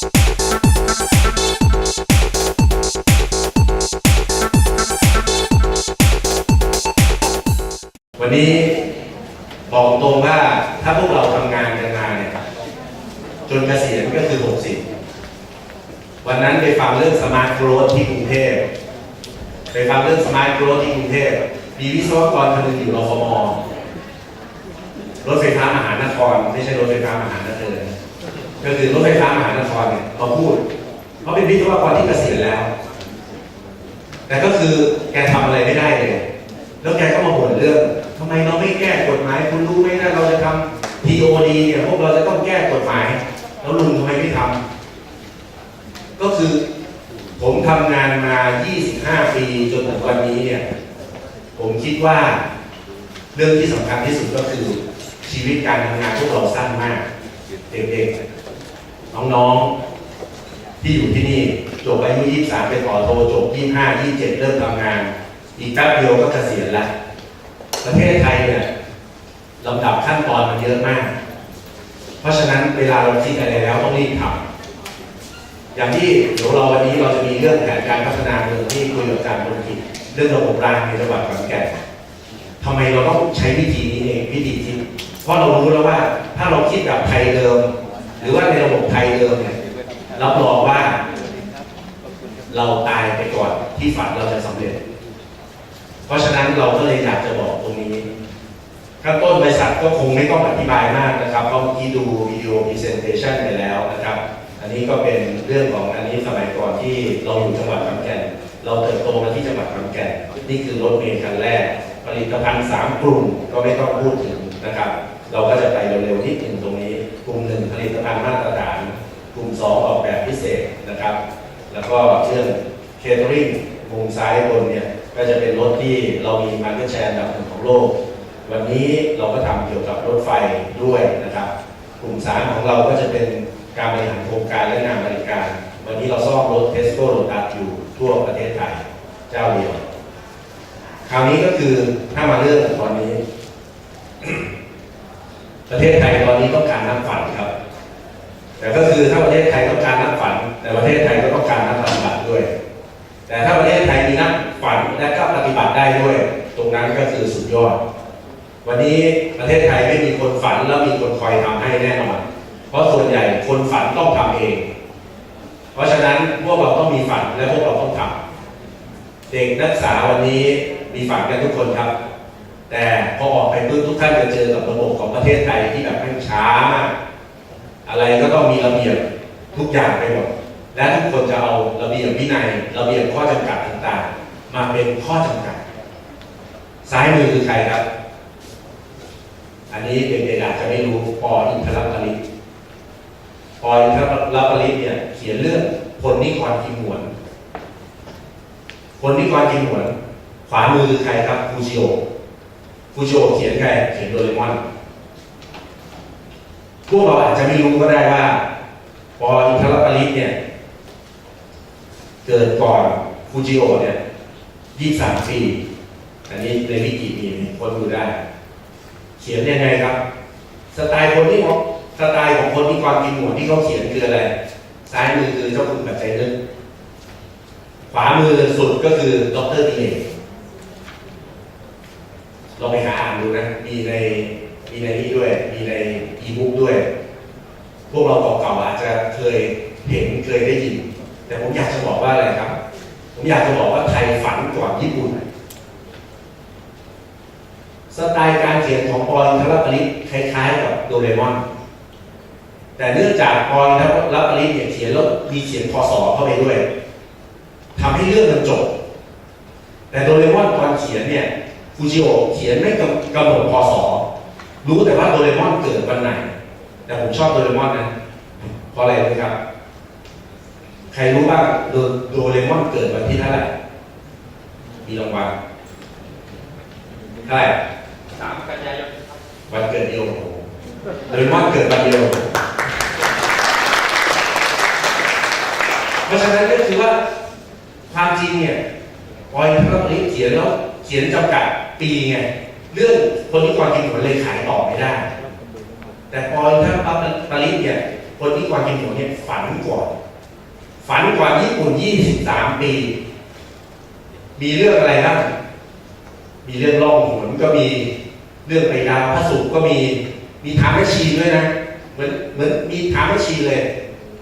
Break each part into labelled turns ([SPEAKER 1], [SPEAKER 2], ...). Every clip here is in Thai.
[SPEAKER 1] วันนี้บอกตรงว่าถ้าพวกเราทำงานกันมาเนี่ยจนเกษียณก็คือ 60 วันนั้นไปฟังเรื่องสมาร์ทโกรธที่กรุงเทพไปฟังเรื่องสมาร์ทโกรธที่กรุงเทพมีวิศวกรคนนึงอยู่รฟมรถไฟฟ้ามหานคร ไม่ใช่รถไฟฟ้ามหานคร ก็คือรถไฟฟ้ามหานครเนี่ยมาพูดเขาเป็นวิศวกรที่เกษียณแล้ว แต่ก็คือแกทำอะไรไม่ได้เลย แล้วแกก็มาบ่นเรื่องทำไมเราไม่แก้กฎหมาย คุณรู้ไหมนะเราจะทำ TOD เนี่ยพวกเราจะต้องแก้กฎหมาย แล้วลุงทำไมไม่ทำก็คือผมทำงานมา 25 ปีจนถึงวันนี้เนี่ย ผมคิดว่าเรื่องที่สำคัญที่สุดก็คือชีวิตการทำงานพวกเราสั้นมาก เด็กๆ น้องๆ ที่อยู่ที่นี่จบอายุ 23 ไปต่อโทจบ 25 27 เริ่มทำงาน อีกแป๊บเดียวก็เกษียณละ ประเทศไทยเนี่ยลำดับขั้นตอนมันเยอะมาก เพราะฉะนั้นเวลาเราคิดอะไรแล้วต้องรีบทำอย่างที่เดี๋ยวเราวันนี้เราจะมีเรื่องแผนการพัฒนาเมืองที่คุยกับอาจารย์บนกิจเรื่องระบบรางในจังหวัดขอนแก่นทำไมเราต้องใช้วิธีนี้เองวิธีคิดเพราะเรารู้แล้วว่าถ้าเราคิดแบบไทยเดิม หรือว่าในระบบไทยเดิมเนี่ยรับรองว่า เราตายไปก่อนที่ฝันเราจะสำเร็จ เพราะฉะนั้นเราก็เลยอยากจะบอกตรงนี้ข้างต้นบริษัทก็คงไม่ต้องอธิบายมากนะครับเพราะเมื่อกี้ดูวิดีโอพรีเซนเทชันไปแล้วนะครับ อันนี้ก็เป็นเรื่องของอันนี้สมัยก่อนที่เราอยู่จังหวัดขอนแก่นเราเติบโตมาที่จังหวัดขอนแก่นนี่คือรถเมล์คันแรก ผลิตภัณฑ์สามกลุ่มก็ไม่ต้องพูดถึงนะครับ เราก็จะไปเร็วๆที่หนึ่งตรง 2 ออกแบบพิเศษนะครับ แล้วก็เช่นเคเทอริงมุมซ้ายบนเนี่ยก็จะเป็นรถที่เรามีมาร์เก็ตแชร์อันดับหนึ่งของโลก วันนี้เราก็ทำเกี่ยวกับรถไฟด้วยนะครับ กลุ่มสามของเราก็จะเป็นการบริหารโครงการและงานบริการ วันนี้เราซ่อมรถเทสโก้โลตัสอยู่ทั่วประเทศไทยเจ้าเดียว คราวนี้ก็คือถ้ามาเรื่องตอนนี้ ประเทศไทยตอนนี้ต้องการน้ำฝันครับ แต่ก็คือถ้าประเทศไทยต้องการนักฝัน แต่ประเทศไทยก็ต้องการนักปฏิบัติด้วย แต่ถ้าประเทศไทยมีนักฝันและก็ปฏิบัติได้ด้วย ตรงนั้นก็คือสุดยอด วันนี้ประเทศไทยไม่มีคนฝันแล้วมีคนคอยทำให้แน่นอนเพราะส่วนใหญ่คนฝันต้องทำเอง เพราะฉะนั้นพวกเราต้องมีฝันและพวกเราต้องทำเด็กนักศึกษาวันนี้มีฝันกันทุกคนครับ แต่พอออกไปปุ๊บทุกท่านจะเจอกับระบบของประเทศไทยที่แบบแม่งช้ามาก อะไรก็ต้องมีระเบียบทุกอย่างไปหมดและทุกคนจะเอาระเบียบวินัยระเบียบข้อจำกัดต่างๆ มาเป็นข้อจำกัด ซ้ายมือคือใครครับ อันนี้เด็กๆอาจจะไม่รู้ปออินทรปริตปออินทรปริตเนี่ยเขียนเรื่องพลนิกรกิมหวนพลนิกรกิมหวน ขวามือคือใครครับฟูจิโอฟูจิโอเขียนใครเขียนโดเรมอน พวกเราอาจจะไม่รู้ก็ได้ว่าปออินทรปริตเนี่ย เกิดก่อนฟูจิโอเนี่ย23ปีอันนี้ในวิกิมีคนดูได้ เขียนยังไงครับ สไตล์คนที่ของสไตล์ของคนที่ความกินหมวดที่เขาเขียนคืออะไร ซ้ายมือคือเจ้าคุณปัจจัยนึกขวามือสุดก็คือดรดีเอลองไปหาอ่านดูนะ มีใน มีในนี้ด้วย มีในอีบุ๊กด้วย พวกเราเก่าๆอาจจะเคยเห็นเคยได้ยิน แต่ผมอยากจะบอกว่าอะไรครับ ผมอยากจะบอกว่าไทยฝันก่อนญี่ปุ่น สไตล์การเขียนของปอลินทรปริตคล้ายๆกับโดเรมอน แต่เนื่องจากปอลินทรปริตเนี่ยเขียนแล้วมีเขียนพศเข้าไปด้วยทำให้เรื่องมันจบ แต่โดเรมอนตอนเขียนเนี่ยฟูจิโอเขียนไม่กำกำหนดพศ รู้แต่ว่าโดเรมอนเกิดวันไหน แต่ผมชอบโดเรมอนนะเพราะอะไรรู้ไหมครับ ใครรู้บ้างโดโดเรมอนเกิดวันที่เท่าไหร่มีรางวัลเท่าไหร่
[SPEAKER 2] สามกันยายน
[SPEAKER 1] วันเกิดเดียวโดเรมอนเกิดวันเดียวเพราะฉะนั้นก็คือว่าความจริงเนี่ยปอยพระปริเขียนแล้วเขียนจำกัดปีไง เรื่องคนที่ความจริงมันเลยขายต่อไม่ได้ แต่ปอยถ้าปั๊บปริศเนี่ยคนที่กวางกินหมูเนี่ยฝันก่อน ฝันก่อนญี่ปุ่น 23 ปี มีเรื่องอะไรบ้างมีเรื่องล่องหนก็มีเรื่องไปดาวพระศุกร์ก็มีมีถามแม่ชีด้วยนะเหมือนเหมือนมีถามแม่ชีเลย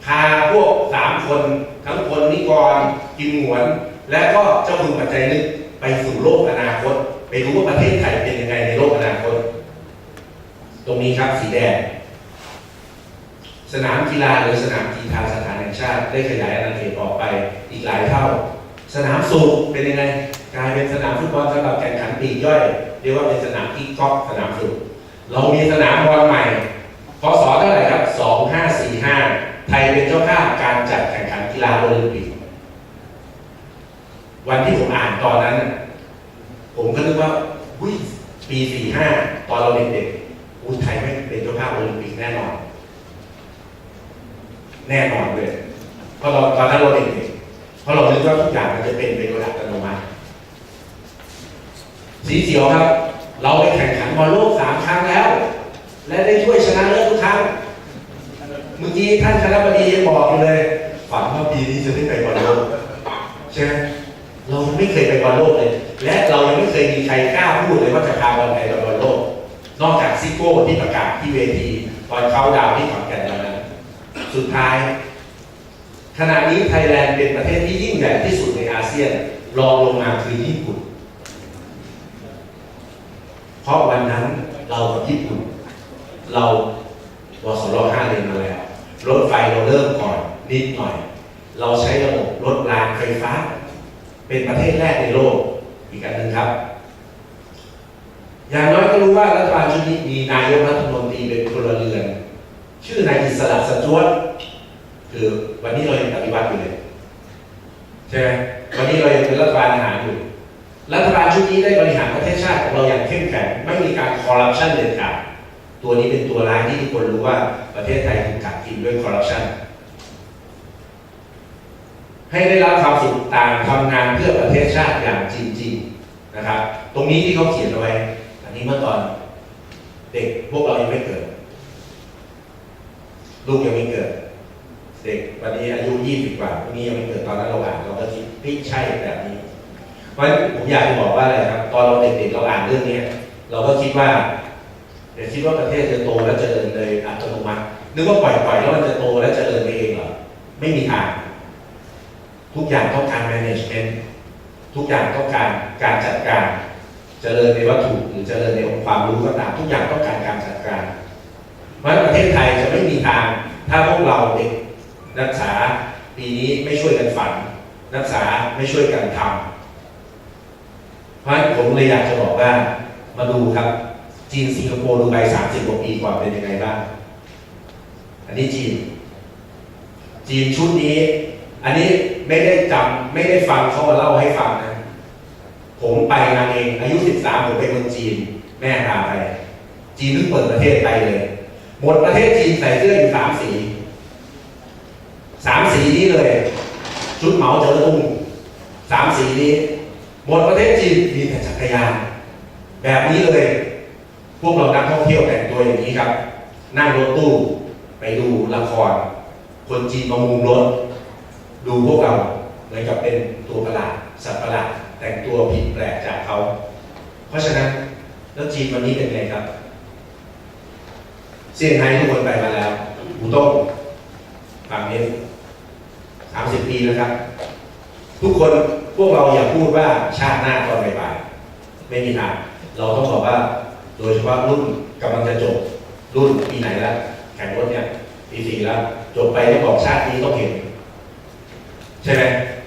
[SPEAKER 1] พาพวกสามคนทั้งคนนิกรกินหวน และก็เจ้าคุณปัจจัยนึกไปสู่โลกอนาคต ไปรู้ว่าประเทศไทยเป็นยังไงในโลกอนาคต ตรงนี้ครับสีแดง สนามกีฬาหรือสนามกีฬาสถานแห่งชาติ ได้ขยายอาณาเขตออกไปอีกหลายเท่า สนามสูบเป็นยังไงกลายเป็นสนามฟุตบอลสำหรับแข่งขันปีกย่อยเรียกว่าเป็นสนามกิ๊กก๊อกสนามสูบเรามีสนามบอลใหม่พศเท่าไหร่ครับ 2545 ไทยเป็นเจ้าภาพการจัดแข่งขันกีฬาโอลิมปิก วันที่ผมอ่านตอนนั้น ผมก็นึกว่าอุ้ยปี45ตอนเราเด็กๆอุ้ยไทยไม่เป็นเจ้าภาพโอลิมปิกแน่นอน แน่นอนเลยเพราะเราตอนนั้นเราเด็กๆเพราะเราคิดว่าทุกอย่างมันจะเป็นไปโดยอัตโนมัติสีเขียวครับ เราไปแข่งขันบอลโลกสามครั้งแล้ว และได้ช่วยชนะเลิศทุกครั้งเมื่อกี้ท่านคณะบดียังบอกเลยฝันว่าปีนี้จะได้ไปบอลโลกใช่ไหมเราไม่เคยไปบอลโลกเลย และเรายังไม่เคยมีใครกล้าพูดเลยว่าจะพาบอลไทยไปบอลโลก นอกจากซิโก้ที่ประกาศที่เวทีตอนเขาดาวน์ที่ขอนแก่นวันนั้นสุดท้าย ขณะนี้ไทยแลนด์เป็นประเทศที่ยิ่งใหญ่ที่สุดในอาเซียนรองลงมาคือญี่ปุ่น เพราะวันนั้นเรากับญี่ปุ่น เราวสรห้าเลนมาแล้วรถไฟเราเริ่มก่อนนิดหน่อย เราใช้ระบบรถรางไฟฟ้า เป็นประเทศแรกในโลก อีกอันหนึ่งครับ อย่างน้อยก็รู้ว่ารัฐบาลชุดนี้มีนายกรัฐมนตรีเป็นพลเรือน ชื่อนายอิสระสจวตคือวันนี้เรายังปฏิวัติอยู่เลยใช่ไหมวันนี้เรายังเป็นรัฐบาลทหารอยู่ รัฐบาลชุดนี้ได้บริหารประเทศชาติของเราอย่างเข้มแข็งไม่มีการคอร์รัปชันเด็ดขาดตัวนี้เป็นตัวร้ายที่ทุกคนรู้ว่าประเทศไทยถูกกัดกินด้วยคอร์รัปชัน ให้ได้รับความสุขต่างทำงานเพื่อประเทศชาติอย่างจริงๆนะครับ ตรงนี้ที่เขาเขียนเอาไว้ อันนี้เมื่อตอนเด็กพวกเรายังไม่เกิด ลูกยังไม่เกิด เด็กวันนี้อายุยี่สิบกว่าพวกนี้ยังไม่เกิดตอนนั้นเราอ่านเราก็คิดพี่ใช่แบบนี้เพราะฉะนั้นผมอยากจะบอกว่าอะไรครับ ตอนเราเด็กๆเราอ่านเรื่องนี้เราก็คิดว่าเดี๋ยวคิดว่าประเทศจะโตและเจริญเลยอัตโนมัตินึกว่าปล่อยๆแล้วมันจะโตและเจริญไปเองเหรอไม่มีทาง ทุกอย่างต้องการ management ทุกอย่างต้องการการจัดการเจริญในวัตถุหรือเจริญในองค์ความรู้ก็ตามทุกอย่างต้องการการจัดการเพราะฉะนั้นประเทศไทยจะไม่มีทาง ถ้าพวกเราเด็กนักศึกษาปีนี้ไม่ช่วยกันฝัน นักศึกษาไม่ช่วยกันทำเพราะฉะนั้นผมเลยอยากจะบอกว่ามาดูครับ จีนสิงคโปร์ดูไบสามสิบกว่าปีก่อนเป็นยังไงบ้าง อันนี้จีน จีนชุดนี้ อันนี้ไม่ได้จำไม่ได้ฟังเขามาเล่าให้ฟังนะ ผมไปมาเองอายุ 13 ผมไปเมืองจีน แม่พาไป จีนเพิ่งเปิดประเทศไปเลย หมดประเทศจีนใส่เสื้ออยู่สามสีสามสีนี้เลย ชุดเหมาเจอตุ้งสามสีนี้ หมดประเทศจีนมีแต่จักรยาน แบบนี้เลย พวกเรานักท่องเที่ยวแต่งตัวอย่างนี้ครับ นั่งรถตู้ไปดูละคร คนจีนมามุงรถ ดูพวกเราเหมือนกับเป็นตัวประหลาดสัตว์ประหลาดแต่งตัวผิดแปลกจากเขา เพราะฉะนั้นแล้วจีนวันนี้เป็นไงครับเซี่ยงไฮ้ทุกคนไปมาแล้วหูต้งฝั่งนี้สามสิบปีแล้วครับ ทุกคนพวกเราอย่าพูดว่าชาติหน้าตอนบ่ายๆไม่มีทางเราต้องบอกว่า โดยเฉพาะรุ่นกำลังจะจบรุ่นปีไหนแล้วแข่งรถเนี่ยปีสี่แล้ว จบไปต้องบอกชาตินี้ต้องเห็น ใช่ไหม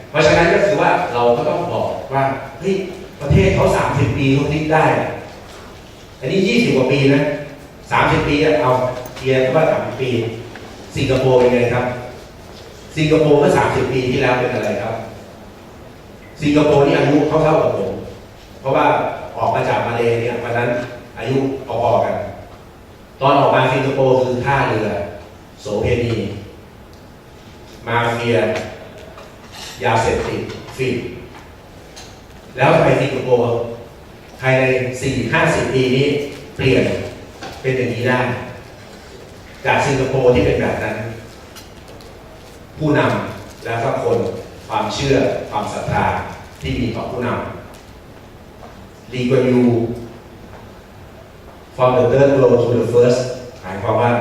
[SPEAKER 1] เพราะฉะนั้นก็คือว่าเราก็ต้องบอกว่าเฮ้ยประเทศเขาสามสิบปีเขาคิดได้ อันนี้ยี่สิบกว่าปีนะสามสิบปีเอาเทียร์ว่าสามสิบปี สิงคโปร์เป็นไงครับ สิงคโปร์เมื่อสามสิบปีที่แล้วเป็นอะไรครับ สิงคโปร์นี่อายุเท่าๆกับผม เพราะว่าออกมาจากมาเลเนี่ยวันนั้นอายุพอๆกัน ตอนออกมาสิงคโปร์คือท่าเรือ โสเพณี มาเฟีย ยาเสพติดฟิล์มแล้วทำไมสิงคโปร์ภายในสี่ห้าสิบปีนี้เปลี่ยนเป็นอย่างนี้ได้ จากสิงคโปร์ที่เป็นแบบนั้น ผู้นำและก็คนความเชื่อความศรัทธาที่มีต่อผู้นำลีกวนยู from the third world to the first หมายความว่า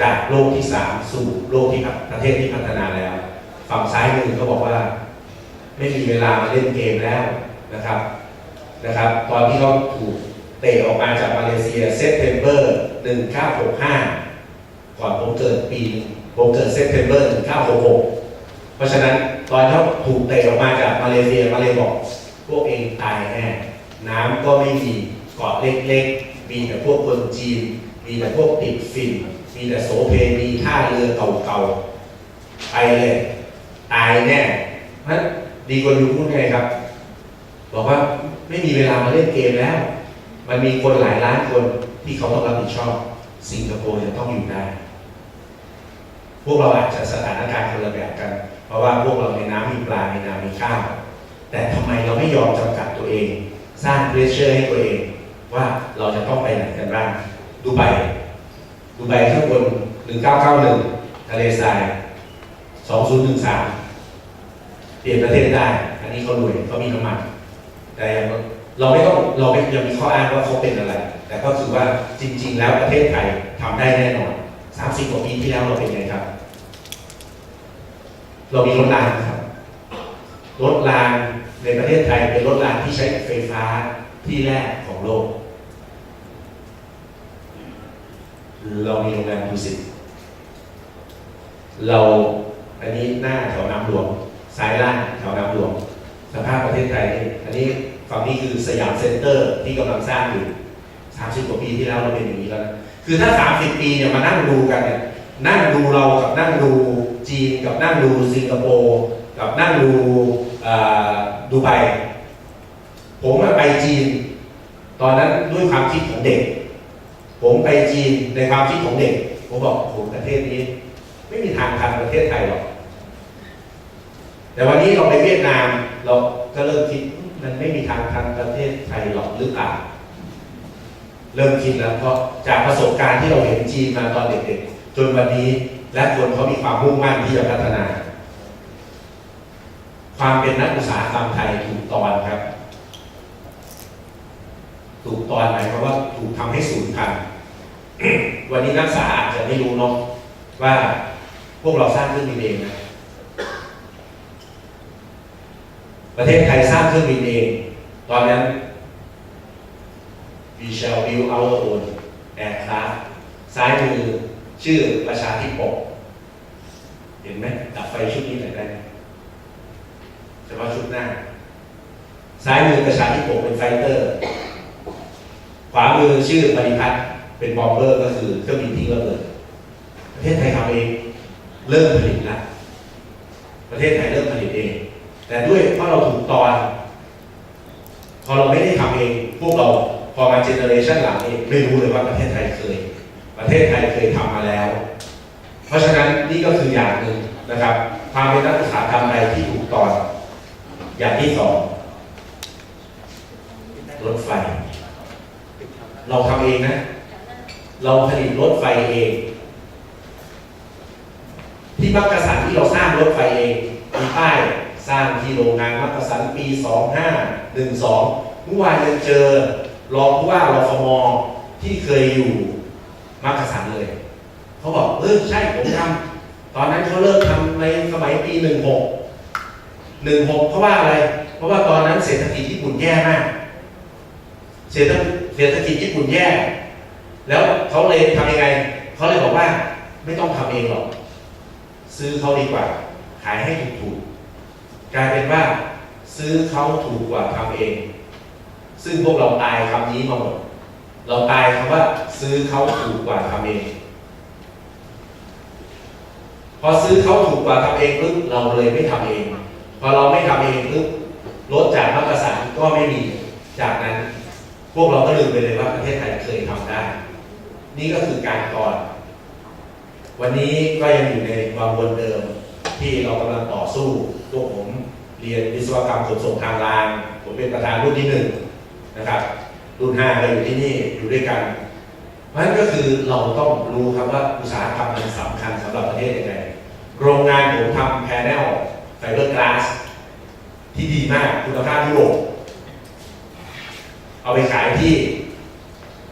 [SPEAKER 1] จากโลกที่สามสู่โลกที่ประเทศที่พัฒนาแล้ว ฝั่งซ้ายมือเขาบอกว่า ไม่มีเวลามาเล่นเกมแล้วนะครับนะครับ ตอนที่เขาถูกเตะออกมาจากมาเลเซียเซปเทมเบอร์1965 ก่อนผมเกิดปีผมเกิดเซปเทมเบอร์1966 เพราะฉะนั้นตอนเขาถูกเตะออกมาจากมาเลเซียมาเลยบอก พวกเองตายแน่น้ำก็ไม่มีเกาะเล็กๆ มีแต่พวกคนจีน มีแต่พวกติดฟินมีแต่โสเพณีท่าเรือเก่าๆไปเลย ตายแน่เพราะฉะนั้นดีกว่าอยู่พูดไงครับ บอกว่าไม่มีเวลามาเล่นเกมแล้ว มันมีคนหลายล้านคนที่เขาต้องรับผิดชอบ สิงคโปร์จะต้องอยู่ได้พวกเราอาจจะสถานการณ์คนละแบบกัน เพราะว่าพวกเราในน้ำมีปลาในน้ำมีข้าวแต่ทำไมเราไม่ยอมจำกัดตัวเอง สร้างเพรสเชอร์ให้ตัวเอง ว่าเราจะต้องไปไหนกันบ้างดูไบดูไบข้างบน1991ทะเลทราย2013 เปลี่ยนประเทศได้ อันนี้เขารวยเขามีน้ำมันแต่เราไม่ต้องเราไม่ยังมีข้ออ้างว่าเขาเป็นอะไร แต่ก็คือว่าจริง ๆ แล้วประเทศไทยทำได้แน่นอน30กว่าปีที่แล้วเราเป็นไงครับ เรามีรถรางนะครับรถรางในประเทศไทยเป็นรถรางที่ใช้ไฟฟ้าที่แรกของโลก เรามีโรงแรมดูสิตเราอันนี้หน้าแถวน้ำหลวง ซ้ายล่างแถวน้ำหลวงสภาพประเทศไทยนี่อันนี้ฝั่งนี้คือสยามเซ็นเตอร์ที่กำลังสร้างอยู่30กว่าปีที่แล้วเราเป็นอย่างนี้แล้วนะคือถ้า 30 ปีเนี่ยมานั่งดูกันเนี่ยนั่งดูเรากับนั่งดูจีนกับนั่งดูสิงคโปร์กับนั่งดูอ่อดูไบผมไปจีน ตอนนั้นด้วยความคิดของเด็ก ผมไปจีนในความคิดของเด็ก ผมบอกผมประเทศนี้ ไม่มีทางทันประเทศไทยหรอก แต่วันนี้เราไปเวียดนามเราก็เริ่มคิดมันไม่มีทางทันประเทศไทยหรอกหรือเปล่าเริ่มคิดแล้วเพราะจากประสบการณ์ที่เราเห็นจีนมาตอนเด็กๆ จนวันนี้และคนเขามีความมุ่งมั่นที่จะพัฒนา ความเป็นนักอุตสาหกรรมไทยถูกตอนครับ ถูกตอนหมายความว่าถูกทำให้สูญพันธุ์วันนี้นักศึกษาอาจจะไม่รู้เนาะว่าพวกเราสร้างเครื่องบินเองนะ ประเทศไทยสร้างเครื่องบินเอง ตอนนั้น we shall build our own aircraft ซ้ายมือชื่อประชาธิปก เห็นไหมดับไฟชุดนี้หน่อยได้ไหมเฉพาะชุดหน้า ซ้ายมือประชาธิปกเป็นไฟเตอร์ ขวามือชื่อปริพัฒน์เป็นบอมเบอร์ก็คือเครื่องบินทิ้งระเบิดประเทศไทยทำเอง เริ่มผลิตแล้วประเทศไทยเริ่มผลิตเอง แต่ด้วยเพราะเราถูกตอน พอเราไม่ได้ทำเอง พวกเราพอมาเจเนอเรชันหลังนี้ไม่รู้เลยว่าประเทศไทยเคย ประเทศไทยเคยทำมาแล้ว เพราะฉะนั้นนี่ก็คืออย่างหนึ่งนะครับความเป็นนักอุตสาหกรรมใดที่ถูกตอน อย่างที่สองรถไฟ เราทำเองนะ เราผลิตรถไฟเอง ที่มักกะสันที่เราสร้างรถไฟเองมีป้าย ร้างที่โรงงานมักกะสันปี 2512เมื่อวานยังเจอรองผู้ว่ารฟมที่เคยอยู่มักกะสันเลย เขาบอกเออใช่ผมทำตอนนั้นเขาเริ่มทำในสมัยปี 16 16 เพราะว่าอะไร เพราะว่าตอนนั้นเศรษฐกิจญี่ปุ่นแย่มาก เศรษฐเศรษฐกิจญี่ปุ่นแย่ แล้วเขาเลยทำยังไง เขาเลยบอกว่าไม่ต้องทำเองหรอก ซื้อเขาดีกว่า ขายให้ถูกๆ กลายเป็นว่าซื้อเขาถูกกว่าทำเอง ซึ่งพวกเราตายคำนี้มาหมด เราตายคำว่าซื้อเขาถูกกว่าทำเอง พอซื้อเขาถูกกว่าทำเองปุ๊บเราเลยไม่ทำเอง พอเราไม่ทำเองปุ๊บลดจากมาตรฐานก็ไม่มี จากนั้นพวกเราก็ลืมไปเลยว่าประเทศไทยเคยทำได้ นี่ก็คือการก่อน วันนี้ก็ยังอยู่ในควังวนเดิมที่เรากำลังต่อสู้พวกผม เรียนวิศวกรรมขนส่งทางราง ผมเป็นประธานรุ่นที่หนึ่งนะครับ รุ่นห้าก็อยู่ที่นี่อยู่ด้วยกัน เพราะฉะนั้นก็คือเราต้องรู้ครับว่าอุตสาหกรรมมันสำคัญสำหรับประเทศยังไงโรงงานผมทำแพนเนลไฟเบอร์กลาสที่ดีมากคุณภาพยุโรปเอาไปขายที่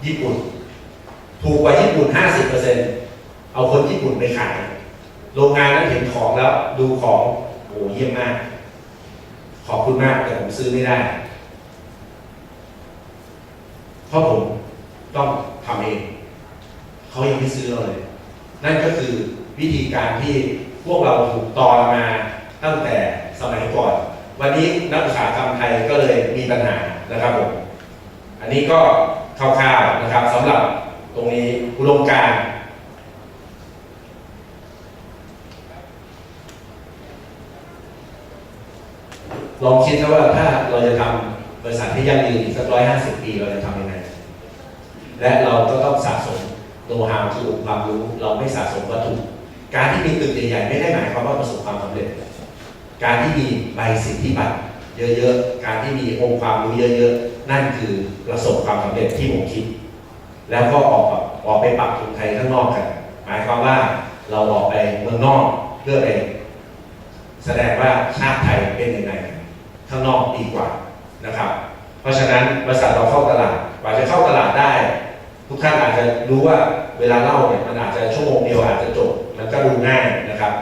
[SPEAKER 1] ญี่ปุ่น ถูกกว่าญี่ปุ่น 50%เอาคนญี่ปุ่นไปขาย โรงงานนั้นเห็นของแล้วดูของโอ้เยี่ยมมาก ขอบคุณมากแต่ผมซื้อไม่ได้ เพราะผมต้องทำเอง เขายังไม่ซื้อเลย นั่นก็คือวิธีการที่พวกเราถูกตอนมาตั้งแต่สมัยก่อน วันนี้นักอุตสาหกรรมไทยก็เลยมีปัญหานะครับผม อันนี้ก็คร่าวๆนะครับสำหรับตรงนี้อุดมการณ์ ลองคิดนะว่าถ้าเราจะทำบริษัทที่ยั่งยืนอีสักร้อยห้าสิบปีเราจะทำยังไง และเราก็ต้องสะสมโน้ตฮาวคือองค์ความรู้ เราไม่สะสมวัตถุการที่มีตึกใหญ่ๆไม่ได้หมายความว่าประสบความสำเร็จ การที่มีใบสิทธิบัตรเยอะๆ การที่มีองค์ความรู้เยอะๆ นั่นคือประสบความสำเร็จที่ผมคิด แล้วก็ออกออกไปปรับทุนไทยข้างนอกกัน หมายความว่าเราออกไปเมืองนอกเพื่อไปแสดงว่าชาติไทยเป็นยังไง ข้างนอกดีกว่านะครับ เพราะฉะนั้นบริษัทเราเข้าตลาดกว่าจะเข้าตลาดได้ ทุกท่านอาจจะรู้ว่าเวลาเล่าเนี่ยมันอาจจะชั่วโมงเดียวอาจจะจบมันก็ดูง่ายนะครับ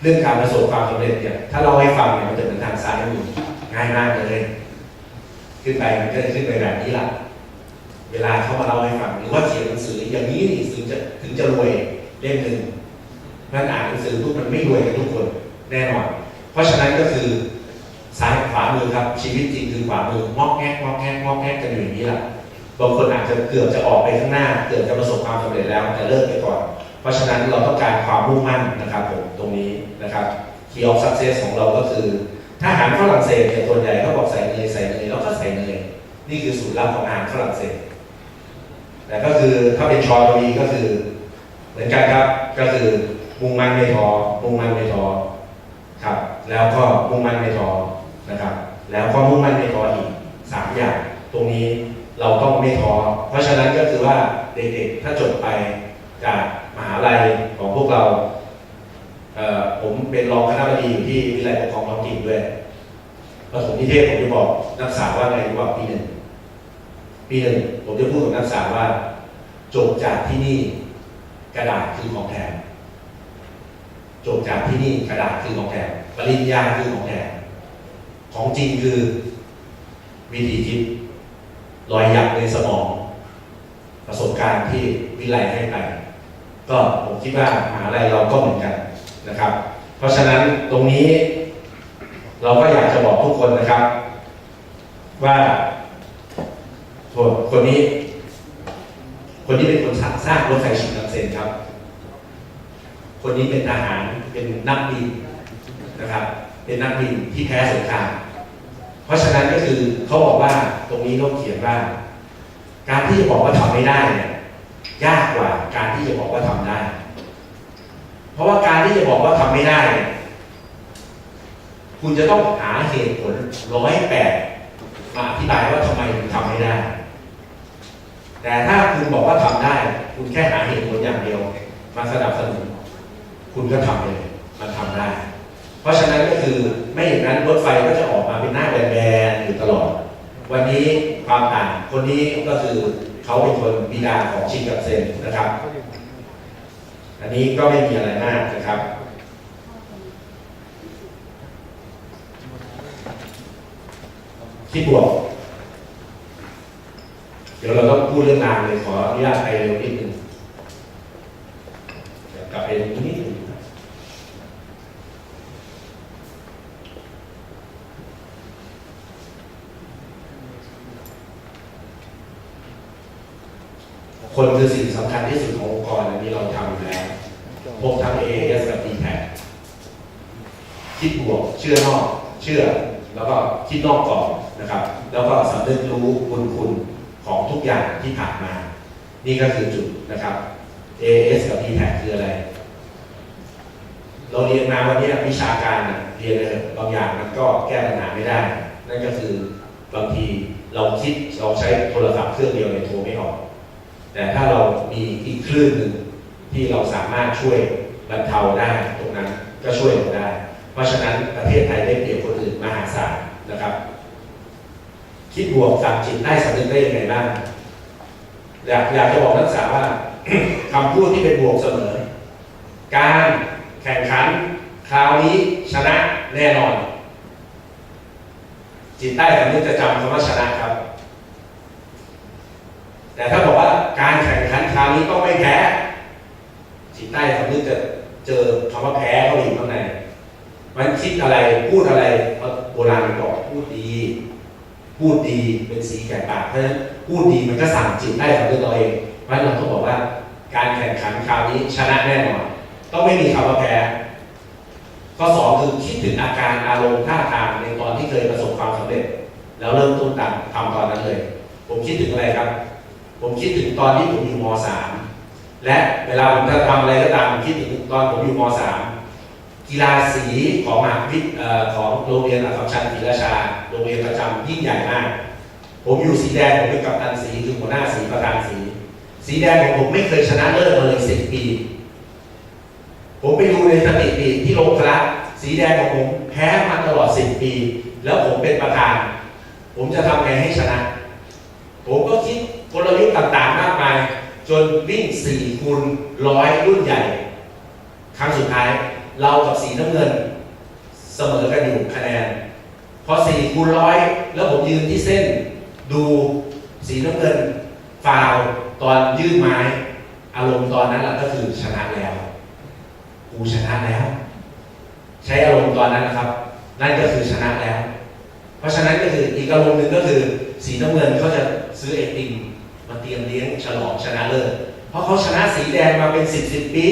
[SPEAKER 1] เรื่องการประสบความสำเร็จเนี่ยถ้าเราให้ฟังเนี่ยมันจะเป็นทางซ้ายมือง่ายมากเลย ขึ้นไปมันก็จะขึ้นไปแบบนี้ละเวลาเขามาเล่าให้ฟังหรือว่าเขียนหนังสืออย่างนี้นี่ถึงจะถึงจะรวยเล่มหนึ่งนั่นอ่านหนังสือทุกมันไม่รวยกันทุกคนแน่นอน เพราะฉะนั้นก็คือซ้ายขวามือครับ ชีวิตจริงคือขวามืองอกแงกงอกแงกงอกแงกกันอยู่อย่างนี้แหละบางคนอาจจะเกือบจะออกไปข้างหน้า เกือบจะประสบความสำเร็จแล้วแต่เลิกไปก่อน เพราะฉะนั้นเราต้องการความมุ่งมั่นนะครับผมตรงนี้นะครับ Key of Success ของเราก็คือ ถ้าอาหารฝรั่งเศสเนี่ยส่วนใหญ่เขาบอกใส่เนยใส่เนยแล้วก็ใส่เนยนี่คือสูตรลับของอาหารฝรั่งเศสแต่ก็คือถ้าเป็นชอตวีก็คือ เหมือนกันครับก็คือมุ่งมั่นไม่ท้อมุ่งมั่นไม่ท้อครับ แล้วก็มุ่งมั่นไม่ท้อนะครับ แล้วก็มุ่งมั่นไม่ท้ออีกสามอย่าง ตรงนี้เราต้องไม่ท้อเพราะฉะนั้นก็คือว่าเด็กๆถ้าจบไปจากมหาลัยของพวกเรา ผมเป็นรองคณะบดีอยู่ที่วิทยาลัยปกครองท้องถิ่นด้วยประถมนิเทศผมจะบอกนักศึกษาว่าไงว่าปีหนึ่งปีหนึ่งผมจะพูดกับนักศึกษาว่าจบจากที่นี่กระดาษคือของแถมจบจากที่นี่กระดาษคือของแถมปริญญาคือของแถมของจริงคือวิธีคิดรอยหยักในสมอง ประสบการณ์ที่วิไลให้ไป ก็ผมคิดว่ามหาลัยเราก็เหมือนกัน นะครับ เพราะฉะนั้นตรงนี้ เราก็อยากจะบอกทุกคนนะครับ ว่าคนคนนี้ คนนี้เป็นคนสร้างสร้างรถไฟชินคันเซ็นครับ คนนี้เป็นทหารเป็นนักบินนะครับ เป็นนักบินที่แพ้สงครามเพราะฉะนั้นก็คือเขาบอกว่าตรงนี้เขาเขียนว่า การที่จะบอกว่าทำไม่ได้เนี่ยยากกว่าการที่จะบอกว่าทำได้ เพราะว่าการที่จะบอกว่าทำไม่ได้ คุณจะต้องหาเหตุผลร้อยแปดมาอธิบายว่าทำไมถึงทำไม่ได้ แต่ถ้าคุณบอกว่าทำได้ คุณแค่หาเหตุผลอย่างเดียว มาสนับสนุน คุณก็ทำเลย มันทำได้ เพราะฉะนั้นก็คือไม่อย่างนั้นรถไฟก็จะออกมาเป็นหน้าแบนๆอยู่ตลอด วันนี้ความต่างคนนี้ก็คือเขาเป็นคนบิดาของชินคันเซนนะครับ อันนี้ก็ไม่มีอะไรมากนะครับ คิดบวก เดี๋ยวเราต้องพูดเรื่องงานเลยขออนุญาตไปเร็วนิดนึงกลับไปตรงนี้นิดนึง คนคือสิ่งสำคัญที่สุดขององค์กรอันนี้เราทำอยู่แล้วพบทั้ง AAS กับ d t แทคิดบวกเชื่อนอก เชื่อ แล้วก็คิดนอกกรอบนะครับ แล้วก็สำนึกรู้บุญคุณของทุกอย่างที่ผ่านมา นี่ก็คือจุดนะครับ AS กับ d t แทคืออะไร เราเรียนมาวันนี้วิชาการน่ะเรียนเลยบางอย่างมันก็แก้ปัญหาไม่ได้ นั่นก็คือบางทีเราคิดเราใช้โทรศัพท์เครื่องเดียวเนี่ยโทรไม่ออก แต่ถ้าเรามีอีกคลื่นหนึ่งที่เราสามารถช่วยบรรเทาได้ตรงนั้นก็ช่วยเราได้ เพราะฉะนั้นประเทศไทยได้เปรียบคนอื่นมหาศาลนะครับ คิดบวกสั่งจิตได้สำนึกได้ยังไงบ้างอยากอยากจะบอกนักศึกษาว่าคำพูดที่เป็นบวกเสมอ การแข่งขันคราวนี้ชนะแน่นอน จิตใต้สำนึกจะจำคำว่าชนะครับ แต่ถ้าบอก การแข่งขันคราวนี้ต้องไม่แพ้จิตใต้สำนึกจะเจอคำว่าแพ้เขาอยู่ข้างในมันคิดอะไรพูดอะไรโบราณบอกพูดดี พูดดีเป็นสีแก่ปากเพราะฉะนั้นพูดดีมันก็สั่งจิตใต้สำนึกเราเองเพราะฉะนั้นเราต้องบอกว่า การแข่งขันคราวนี้ชนะแน่นอนต้องไม่มีคำว่าแพ้ข้อสองคือคิดถึงอาการอารมณ์ท่าทางในตอนที่เคยประสบความสำเร็จ แล้วเริ่มต้นตามทำตอนนั้นเลย ผมคิดถึงอะไรครับ ผมคิดถึงตอนที่ผมอยู่ม .3 และเวลาผมจะทำอะไรก็ตามผมคิดถึงตอนผมอยู่ม .3 กีฬาสีของมหาวิทยาของโรงเรียนอัสสัมชัญศรีราชา โรงเรียนประจำยิ่งใหญ่มาก ผมอยู่สีแดงผมเป็นกัปตันสีคือหัวหน้าสีประธานสี สีแดงของผมไม่เคยชนะเลิศมาเลยสิบปี ผมไปดูในสถิติที่โรงพละสีแดงของผมแพ้มาตลอดสิบปี แล้วผมเป็นประธาน ผมจะทำไงให้ชนะ ผมก็คิด กลยุทธ์ต่างๆมากมาย จนวิ่ง4คูณร้อยรุ่นใหญ่ ครั้งสุดท้ายเรากับสีน้ำเงิน เสมอกันอยู่คะแนน พอ4คูณร้อยแล้วผมยืนที่เส้น ดูสีน้ำเงินฟาวล์ตอนยื่นไม้ อารมณ์ตอนนั้นแหละก็คือชนะแล้วกูชนะแล้ว ใช้อารมณ์ตอนนั้นนะครับ นั่นก็คือชนะแล้ว เพราะฉะนั้นก็คืออีกอารมณ์หนึ่งก็คือสีน้ำเงินเขาจะซื้อไอติม เตรียมเลี้ยงฉลองชนะเลิศเพราะเขาชนะสีแดงมาเป็นสิบสิบปี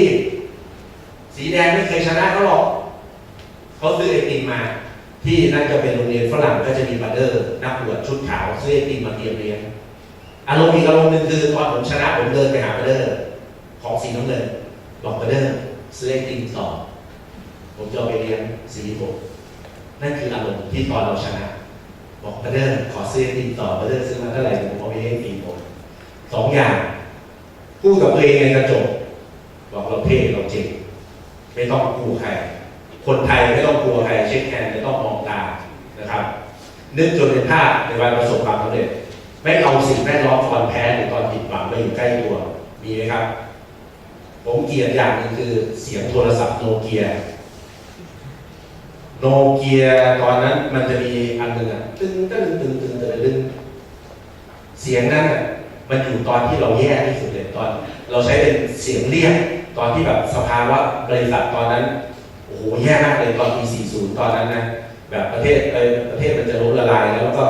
[SPEAKER 1] สีแดงไม่เคยชนะเขาหรอกเขาซื้อไอติมมา ที่นั่นก็เป็นโรงเรียนฝรั่งก็จะมีบัตเดอร์นักบวชชุดขาวซื้อไอติมมาเตรียมเลี้ยงอารมณ์อีกอารมณ์หนึ่งคือตอนผมชนะผมเดินไปหาบัตเดอร์ของสีน้ำเงินบอกบัตเดอร์ซื้อไอติมต่อผมจะเอาไปเลี้ยงสีผมนั่นคืออารมณ์ที่ตอนเราชนะ บอกบัตเดอร์ขอซื้อไอติมต่อบัตเดอร์ซื้อมาเท่าไหร่ผมเอาไปเลี้ยงสีม สองอย่างพูดกับตัวเองในกระจกบอกเราเท่เราเจ๋งไม่ต้องกลัวใคร คนไทยไม่ต้องกลัวใครเช็คแฮนด์ไม่ต้องมองตานะครับ นึกจนเป็นภาพในวันประสบความสำเร็จไม่เอาสิ่งแวดล้อมตอนแพ้หรือตอนผิดหวังมาอยู่ใกล้ตัวมีไหมครับ ผมเกลียดอย่างหนึงคือเสียงโทรศัพท์โนเกียโนเกียตอนนั้นมันจะมีอันหนึ่งอะตึ้งตึ้งตึ้งตึ้งตึ้งตึงเสียงนั้นอะ มันอยู่ตอนที่เราแย่ที่สุดเลยตอน เราใช้เป็นเสียงเรียกตอนที่แบบสภาวะบริษัทตอนนั้นโอ้โหแย่มากเลยตอนปี40 ตอนนั้นนะแบบประเทศเออประเทศมันจะล้มละลายแล้วก็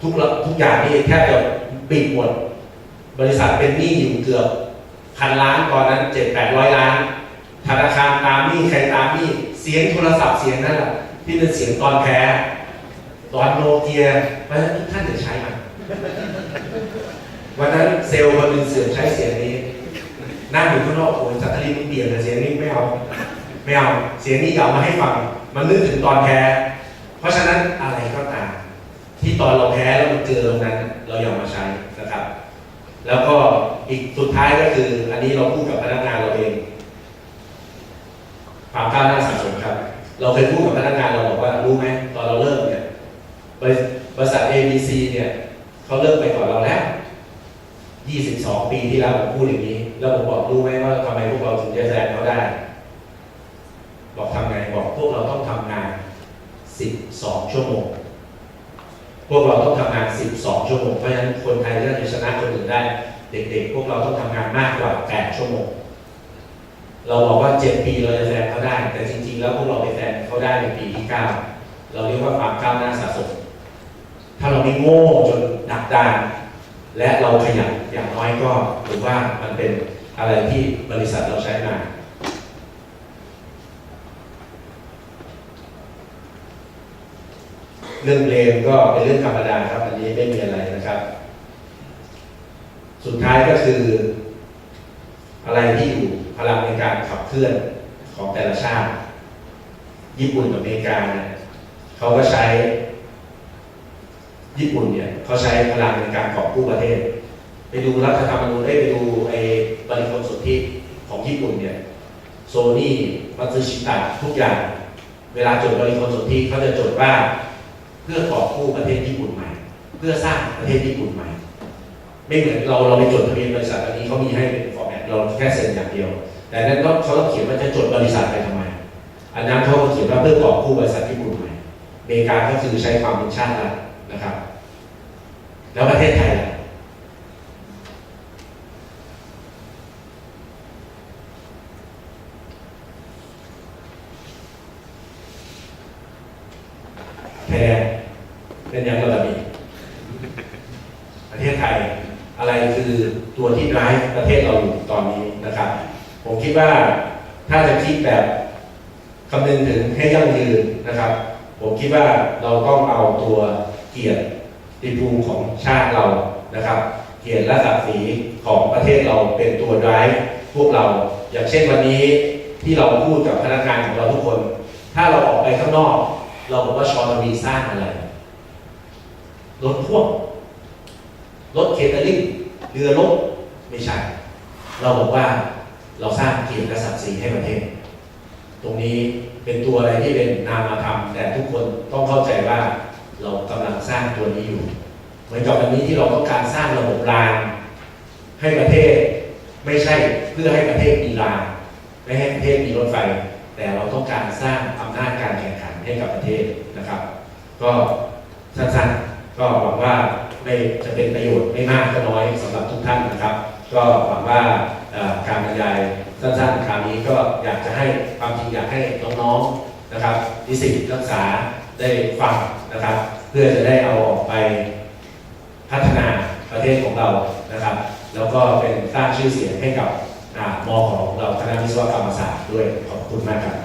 [SPEAKER 1] ทุกทุกอย่างนี่แทบจะปิดหมด บริษัทเป็นหนี้อยู่เกือบพันล้านตอนนั้นเจ็ดแปดร้อยล้านธนาคารตามหนี้ใครตามหนี้เสียงโทรศัพท์เสียงนั่นแหละที่เป็นเสียงตอนแพ้ตอนโนเกียเพราะฉะนั้นท่านอย่าใช้มัน วันนั้นเซลล์คนหนึ่งเสือกใช้เสียงนี้นั่งอยู่ข้างนอกโอ้ยจัตรีมึงเปลี่ยนเลยเสียงนี้ไม่เอาไม่เอาเสียงนี้อย่ามาให้ฟัง มันนึกถึงตอนแพ้ เพราะฉะนั้นอะไรก็ตามที่ตอนเราแพ้แล้วมันเจอตรงนั้น เราอย่ามาใช้นะครับ แล้วก็อีกสุดท้ายก็คือ อันนี้เราพูดกับพนักงานเราเองความก้าวหน้าสะสมครับ เราเคยพูดกับพนักงานเราบอกว่ารู้ไหมตอนเราเริ่มเนี่ยบริบริษัท ABC เนี่ยเขาเริ่มไปก่อนเราแล้ว 22 ปีที่แล้วผมพูดอย่างนี้ แล้วผมบอกรู้ไหมว่าทำไมพวกเราถึงจะแซงเขาได้ บอกทำไงบอกพวกเราต้องทำงาน 12 ชั่วโมง พวกเราต้องทำงาน 12 ชั่วโมง เพราะฉะนั้นคนไทยจะชนะคนอื่นได้ เด็กๆ พวกเราต้องทำงานมากกว่า 8 ชั่วโมง เราบอกว่า 7 ปีเราจะแซงเขาได้ แต่จริงๆ แล้วพวกเราไปแซงเขาได้ในปีที่ 9 เราเรียกว่าความก้าวหน้าสะสม ถ้าเราไม่โง่จนดักดาน และเราขยันอย่างน้อยก็ถือว่ามันเป็นอะไรที่บริษัทเราใช้มาเรื่องเพลงก็เป็นเรื่องธรรมดาครับ อันนี้ไม่มีอะไรนะครับ สุดท้ายก็คือ อะไรที่อยู่พลังในการขับเคลื่อนของแต่ละชาติ ญี่ปุ่นกับอเมริกาเนี่ยเขาก็ใช้ ญี่ปุ่นเนี่ยเขาใช้พลังในการกอบกู้ประเทศ ไปดูรัฐธรรมนูญได้ไปดูไอ้บริคลสนธิของญี่ปุ่นเนี่ยโซนี่มัตสึชิตะทุกอย่าง เวลาจดบริคลสนธิเขาจะจดว่าเพื่อกอบกู้ประเทศญี่ปุ่นใหม่ เพื่อสร้างประเทศญี่ปุ่นใหม่ ไม่เหมือนเราเราไปจดทะเบียนบริษัทอันนี้เขามีให้เป็นฟอร์แมตเราแค่เซ็นอย่างเดียว แต่นั้นก็เขาต้องเขียนว่าจะจดบริษัทไปทำไมอันนั้นเขาก็เขียนว่าเพื่อกอบกู้บริษัทญี่ปุ่นใหม่อเมริกาก็คือใช้ความเป็นชาติรัฐนะครับ แล้วประเทศไทยล่ะแพ้เป็นย่างระดับนี้ประเทศไทย อะไรคือตัวที่ร้ายประเทศเราอยู่ตอนนี้นะครับ ผมคิดว่าถ้าจะคิดแบบคำนึงถึงให้ยั่งยืนนะครับ ผมคิดว่าเราต้องเอาตัวเกียรติ ภูมิของชาติเรานะครับเกียรติและศักดิ์ศรีของประเทศเราเป็นตัวร้ายพวกเรา อย่างเช่นวันนี้ที่เราพูดกับพนักงานของเราทุกคน ถ้าเราออกไปข้างนอก เราบอกว่าชอทวีสร้างอะไรรถพ่วงรถเคเตอริ่งเรือรบไม่ใช่ เราบอกว่าเราสร้างเกียรติและศักดิ์ศรีให้ประเทศ ตรงนี้เป็นตัวอะไรที่เป็นนามธรรม แต่ทุกคนต้องเข้าใจว่า เรากำลังสร้างตัวนี้อยู่ เหมือนกับวันนี้ที่เราต้องการสร้างระบบรางให้ประเทศไม่ใช่เพื่อให้ประเทศมีรางไม่ให้ประเทศมีรถไฟ แต่เราต้องการสร้างอำนาจการแข่งขันให้กับประเทศนะครับ ก็สั้นๆ ก็หวังว่าไม่จะเป็นประโยชน์ไม่มากก็น้อยสำหรับทุกท่านนะครับ ก็หวังว่าการบรรยายสั้นๆคราวนี้ก็อยากจะให้ความจริงอยากให้น้องๆนะครับนิสิตนักศึกษา ได้ฟังนะครับ เพื่อจะได้เอาออกไปพัฒนาประเทศของเรานะครับ แล้วก็เป็นสร้างชื่อเสียงให้กับอ่ามอของเราคณะวิศวกรรมศาสตร์ด้วยขอบคุณมากครับ